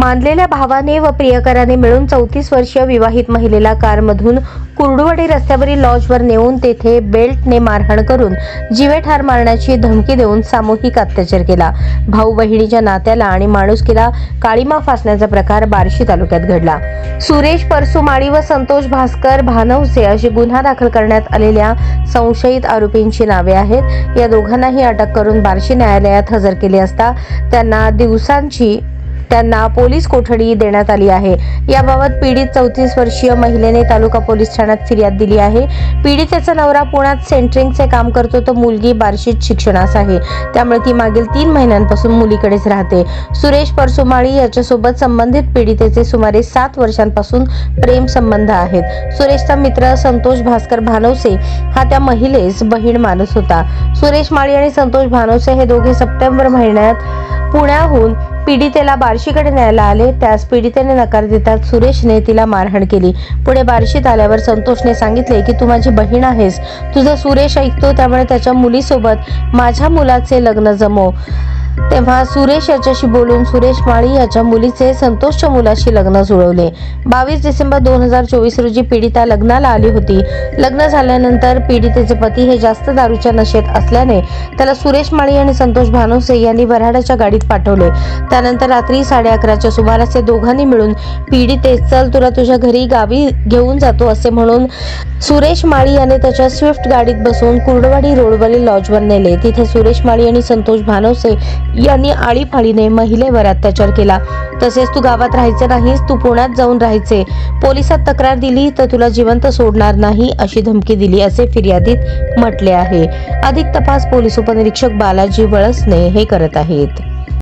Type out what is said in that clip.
मानलेल्या भावाने व प्रियकराने मिळून चौतीस वर्षीय विवाहित महिलेला कारमधून कुर्डुवाडी रस्त्यावरील लॉजवर नेऊन तेथे बेल्टने मारहाण करून जीवे ठार मारण्याची धमकी देऊन सामूहिक अत्याचार केला. भाऊ बहिणीच्या नात्याला आणि माणुसकीला काळीमा फासण्याचा प्रकार बार्शी तालुक्यात घडला. सुरेश परसुमाळी व संतोष भास्कर भानवसे अशी गुन्हा दाखल करण्यात आलेल्या संशयित आरोपींची नावे आहेत. या दोघांनाही अटक करून बार्शी न्यायालयात हजर केले असता त्यांना दिवसांची त्यांना पोलीस कोठडी देण्यात आली आहे. याबाबत पीडित चौतीस वर्षीय महिलेने तालुका पोलीस ठाण्यात फिर्याद दिली आहे. पीडितेचा नवरा पुण्यात सेंटरिंगचे काम करतो तर मुलगी बार्शीत शिक्षणास आहे. त्यामुळे ती मागील तीन महिन्यांपासून मुलीकडेच राहते. सुरेश परसुमाळी याच्यासोबत संबंधित पीडितेचे सुमारे सात वर्षांपासून प्रेम संबंध आहेत. सुरेशचा मित्र संतोष भास्कर भानवसे हा त्या महिलेस बहीण मानस होता. सुरेश माळी आणि संतोष भानवसे हे दोघे सप्टेंबर महिन्यात पुण्याहून पीडितेला बार्शीकडे न्यायला आले त्यास पीडितेने नकार देतात सुरेशने तिला मारहाण केली. पुढे बार्शीत आल्यावर संतोषने सांगितले की तू माझी बहीण आहेस. तुझा सुरेश ऐकतो त्यामुळे त्याच्या मुलीसोबत माझ्या मुलाचे लग्न जमव तेव्हा सुरेश याच्याशी बोलून सुरेश माळी याच्या मुलीचे संतोषच्या मुलाशी लग्न जुळवले. बावीस डिसेंबर दोन हजार चोवीस रोजी पीडिता लग्नाला आली होती. लग्न झाल्यानंतर पीडितेचे पती हे जास्त दारूच्या नशेत असल्याने त्याला सुरेश माळी आणि संतोष भानोसे यांनी वऱ्हाडाच्या गाडीत पाठवले. त्यानंतर रात्री साडे अकराच्या सुमारास ते दोघांनी मिळून पीडिते चल तुला तुझ्या घरी गावी घेऊन जातो असे म्हणून सुरेश माळी याने त्याच्या स्विफ्ट गाडीत बसवून कुर्डवाडी रोडवरील लॉजवर नेले. तिथे सुरेश माळी आणि संतोष भानवसे यांनी आळीपाळीने महिलेवर अत्याचार केला. तसेच तू गावात राहायचे नाहीस तू पुण्यात जाऊन राहायचे. पोलिसात तक्रार दिली तर तुला जिवंत सोडणार नाही अशी धमकी दिली असे फिर्यादीत म्हटले आहे. अधिक तपास पोलीस उपनिरीक्षक बालाजी वळसने हे करत आहेत.